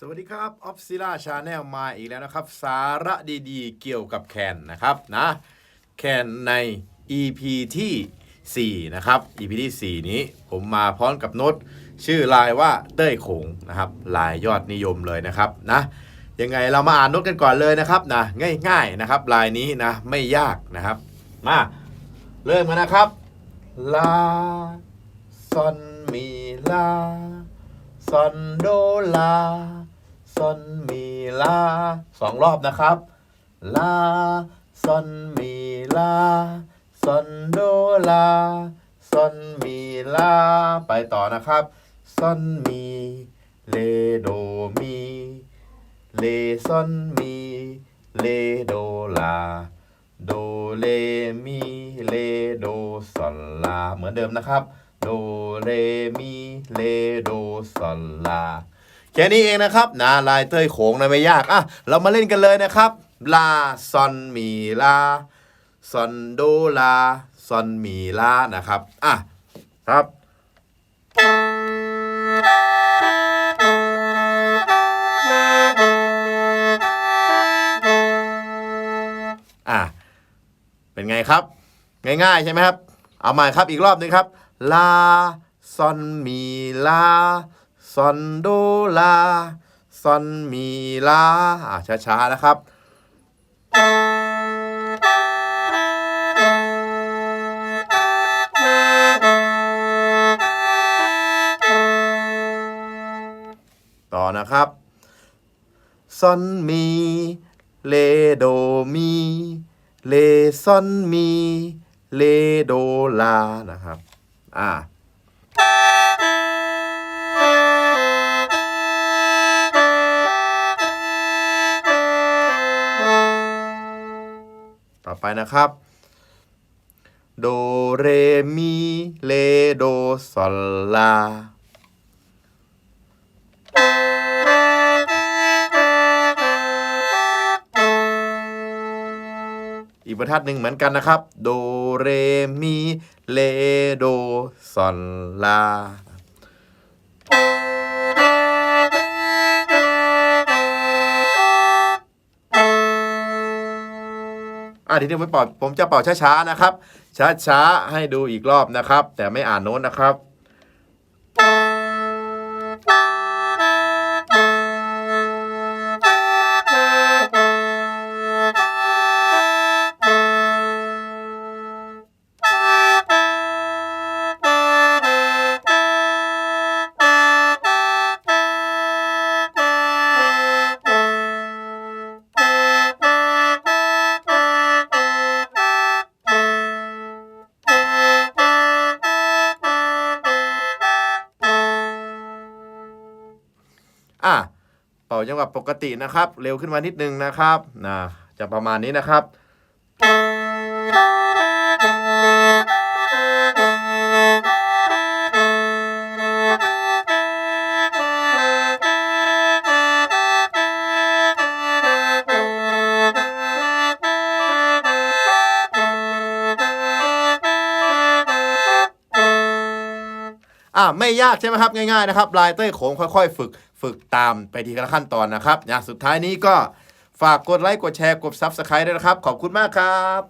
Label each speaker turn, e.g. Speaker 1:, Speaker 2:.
Speaker 1: สวัสดีครับออฟซิล่าชาแนลมาอีกแล้วนะครับ สาระดีๆ เกี่ยวกับแคนนะครับนะแคนใน EP ที่ 4 นะครับ EP ที่ 4 นี้ผมมาพร้อมกับโน้ตชื่อลายว่าเต้ยขงนะครับลายยอดนิยมเลยนะครับนะยังไงเรามาอ่านโน้ตกันก่อนเลยนะครับนะง่ายๆนะครับลายนี้นะไม่ยากนะครับ มาเริ่มกันนะครับลาซอนมีลาซอนโดลา ซอนมีลาสองรอบนะครับ ลาซอนมีลาซอนโดลาซอนมีลาไปต่อนะครับซอนมีเลโดมีเลซอนมีเลโดลาโดเลมีเลโดซอนลาเหมือนเดิมนะครับ โดเรมีเลโดซอนลา แค่นี้เองนะครับนะลายเต้ยโขงนะไม่ยากอะเรามาเล่นกันเลยนะครับลาซอนมีลาซอนโดลาซอนมีลานะครับอะครับอะเป็นไงครับ ง่ายๆใช่ไหมครับ เอาใหม่ครับอีกรอบหนึงครับลาซอนมีลา ซอนโดลาซอนมีลาอะช้าๆนะครับ ต่อนะครับซอนมีเลโดมีเลซอนมีเลโดลานะครับ อ่า ต่อไปนะครับโดเรมีเลโดซอลลาอีกบรรทัดหนึ่งเหมือนกันนะครับ โดเรมีเลโดซอนลา อะทีนี้ผมเป่าผมจะเป่าช้าๆนะครับ ช้าๆให้ดูอีกรอบนะครับ แต่ไม่อ่านโน้ตนะครับ เป่าจังหวะปกตินะครับ เร็วขึ้นมานิดนึงนะครับนะจะประมาณนี้นะครับ อะไม่ยากใช่ไหมครับง่ายๆนะครับลายเต้ยโขงค่อยๆ ฝึกฝึกตามไปทีละขั้นตอนนะครับอย่างสุดท้ายนี้ก็ฝากกดไลค์กดแชร์กดซับสไครต์ด้วยนะครับ ขอบคุณมากครับ